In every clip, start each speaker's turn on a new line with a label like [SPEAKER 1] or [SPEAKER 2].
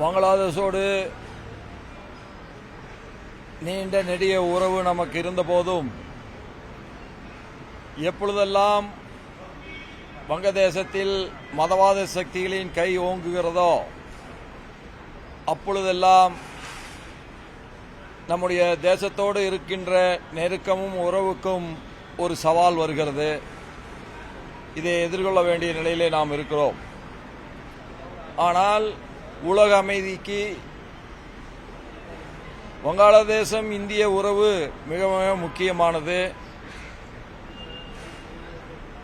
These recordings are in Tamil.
[SPEAKER 1] பங்களாதேஷோடு நீண்ட நெடிய உறவு நமக்கு இருந்தபோதும் எப்பொழுதெல்லாம் வங்கதேசத்தில் மதவாத சக்திகளின் கை ஓங்குகிறதோ அப்பொழுதெல்லாம் நம்முடைய தேசத்தோடு இருக்கின்ற நெருக்கமும் உறவுக்கும் ஒரு சவால் வருகிறது. இதை எதிர்கொள்ள வேண்டிய நிலையிலே நாம் இருக்கிறோம். ஆனால் உலக அமைதிக்கு வங்காளதேசம் இந்திய உறவு மிக மிக முக்கியமானது.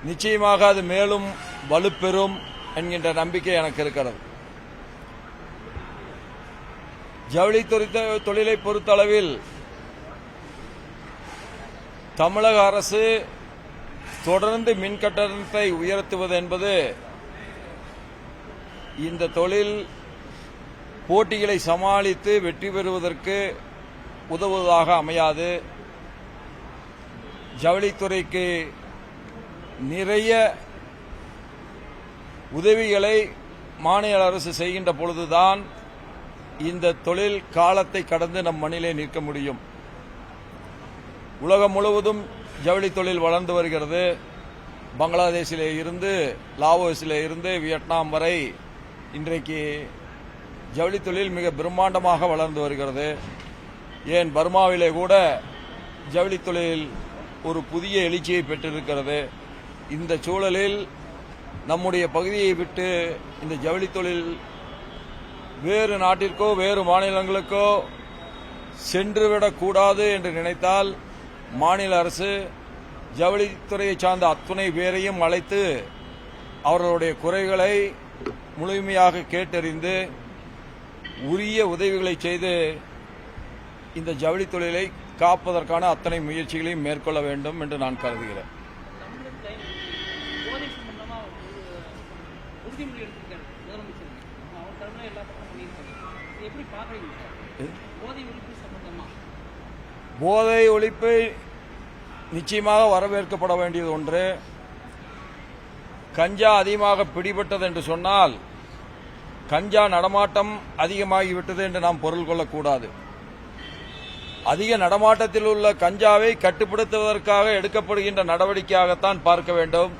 [SPEAKER 1] நிச்சயமாக அது மேலும் வலுப்பெறும் என்கின்ற நம்பிக்கை எனக்கு இருக்கிறது. ஜவுளி தொழிலை பொறுத்தளவில் தமிழக அரசு தொடர்ந்து மின் கட்டணத்தை உயர்த்துவது என்பது இந்த தொழில் போட்டிகளை சமாளித்து வெற்றி பெறுவதற்கு உதவுவதாக அமையாது. ஜவுளித்துறைக்கு நிறைய உதவிகளை மாநில அரசு செய்கின்ற பொழுதுதான் இந்த தொழில் காலத்தை கடந்து நம் மண்ணிலே நிற்க முடியும். உலகம் முழுவதும் ஜவுளி தொழில் வளர்ந்து வருகிறது. பங்களாதேஷிலே இருந்து லாவோஸிலே இருந்து வியட்நாம் வரை இன்றைக்கு ஜவுளி தொழில் மிக பிரம்மாண்டமாக வளர்ந்து வருகிறது. ஏன் பர்மாவிலே கூட ஜவுளி தொழில் ஒரு புதிய எழுச்சியை பெற்றிருக்கிறது. இந்த சூழலில் நம்முடைய பகுதியை விட்டு இந்த ஜவுளி தொழில் வேறு நாட்டிற்கோ வேறு மாநிலங்களுக்கோ சென்றுவிடக்கூடாது என்று நினைத்தால் மாநில அரசு ஜவுளித்துறையை சார்ந்த அத்துணை பேரையும் அழைத்து அவர்களுடைய குறைகளை முழுமையாக கேட்டறிந்து உரிய உதவிகளை செய்து இந்த ஜவுளி தொழிலை காப்பதற்கான அத்தனை முயற்சிகளையும் மேற்கொள்ள வேண்டும் என்று நான் கருதுகிறேன்.
[SPEAKER 2] போதை போதை ஒழிப்பு
[SPEAKER 1] நிச்சயமாக வரவேற்கப்பட வேண்டியது ஒன்று. கஞ்சா அதிகமாக பிடிபட்டது என்று சொன்னால் கஞ்சா நடமாட்டம் அதிகமாகிவிட்டது என்று நாம் பொருள் கொள்ளக்கூடாது. அதிக நடமாட்டத்தில் உள்ள கஞ்சாவை கட்டுப்படுத்துவதற்காக எடுக்கப்படுகின்ற நடவடிக்கையாகத்தான் பார்க்க வேண்டும்.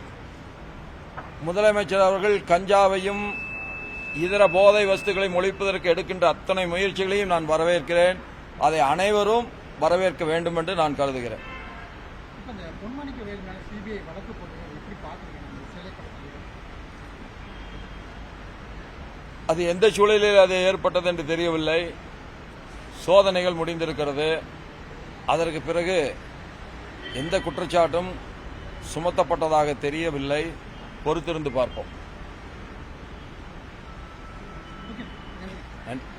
[SPEAKER 1] முதலமைச்சர் அவர்கள் கஞ்சாவையும் இதர போதை வஸ்துகளையும் ஒழிப்பதற்கு எடுக்கின்ற அத்தனை முயற்சிகளையும் நான் வரவேற்கிறேன். அதை அனைவரும் வரவேற்க வேண்டும் என்று நான் கருதுகிறேன்.
[SPEAKER 3] சிபிஐ வழக்கு எப்படி
[SPEAKER 1] அது எந்த சூழலில் அது ஏற்பட்டது என்று தெரியவில்லை. சோதனைகள் முடிந்திருக்கிறது. அதற்கு பிறகு எந்த குற்றச்சாட்டும் சுமத்தப்பட்டதாக தெரியவில்லை. பொறுத்திருந்து பார்ப்போம். நன்றி